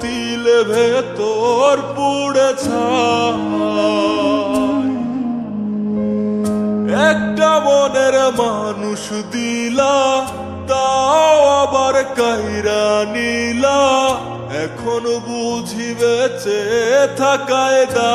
তিলে ভেতর পুড়ে একটা মনের মানুষ দিলা, তাও আবার কাইরা নিলা। এখন বুঝি বেঁচে থাকায় দা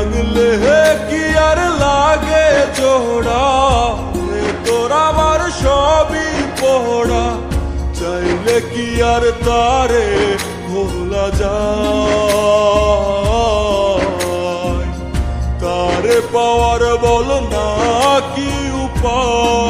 ভাঙলে কি আর লাগে জোড়া তোর আমার সবই পোড়া চাইলে কি আর তারে ভোলা যায়? তারে পাওয়ার বল না কি উপায়?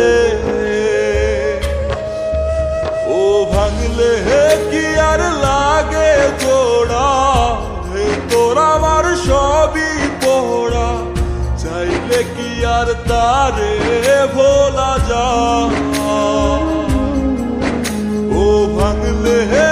আর তারে ভোলা যা। ও ভাঙলে হে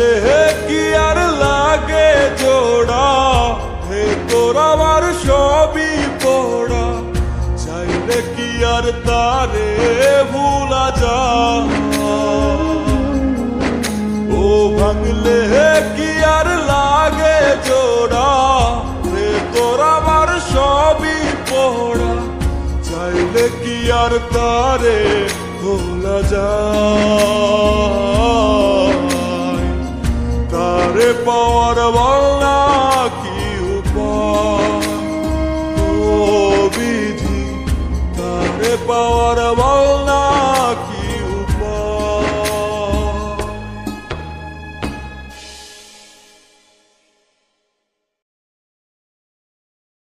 ভাগলে কি আর লাগে জোড়া? হে তোর আমার সবই পড়া। চাইলে কি আর তারে ভুলা যা ও ভাঙলে কি আর লাগে জোড়া? রে তোর আমার সবই পড়া। চাইলে কি আর তারে ভোলা যায়? পাওয়ার বলা কি উপায় ও বিধি তারে পাওয়ার বল